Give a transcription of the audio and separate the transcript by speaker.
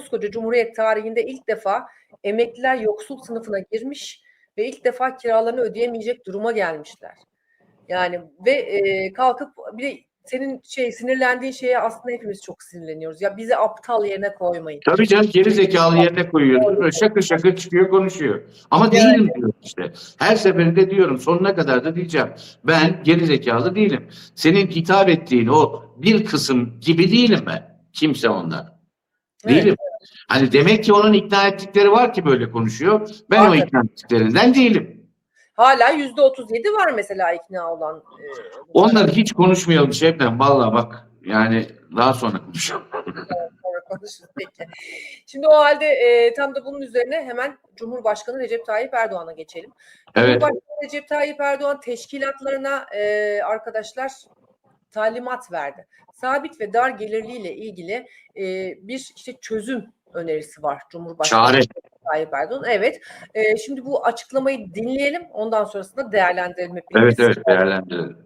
Speaker 1: koskoca Cumhuriyet tarihinde ilk defa emekliler yoksul sınıfına girmiş ve ilk defa kiralarını ödeyemeyecek duruma gelmişler. Yani ve e, kalkıp bir de senin şey sinirlendiğin şeye aslında hepimiz çok sinirleniyoruz. Ya bizi aptal yerine koymayın.
Speaker 2: Tabii canım geri zekalı yerine koyuyoruz. Şakır şakır çıkıyor konuşuyor. Ama değilim diyorum işte. Her seferinde diyorum sonuna kadar da diyeceğim. Ben geri zekalı değilim. Senin hitap ettiğin o bir kısım gibi değilim ben. Kimse onlar.
Speaker 1: Evet.
Speaker 2: Değilim. Hani demek ki onun ikna ettikleri var ki böyle konuşuyor. Ben o
Speaker 1: Var.
Speaker 2: ikna ettiklerinden değilim.
Speaker 1: Hala yüzde otuz yedi var mesela ikna olan. e,
Speaker 2: Onları hiç konuşmayalım Şebnem. Vallahi bak yani daha sonra konuşalım.
Speaker 1: sonra konuşuruz peki. Şimdi o halde e, tam da bunun üzerine hemen Cumhurbaşkanı Recep Tayyip Erdoğan'a geçelim.
Speaker 2: Evet.
Speaker 1: Cumhurbaşkanı Recep Tayyip Erdoğan teşkilatlarına e, arkadaşlar talimat verdi. Sabit ve dar gelirliyle ilgili e, bir işte çözüm önerisi var Cumhurbaşkanı
Speaker 2: Çare.
Speaker 1: Tayyip Erdoğan. Evet. E, şimdi bu açıklamayı dinleyelim. Ondan sonrasında değerlendirelim
Speaker 2: Evet evet değerlendirelim.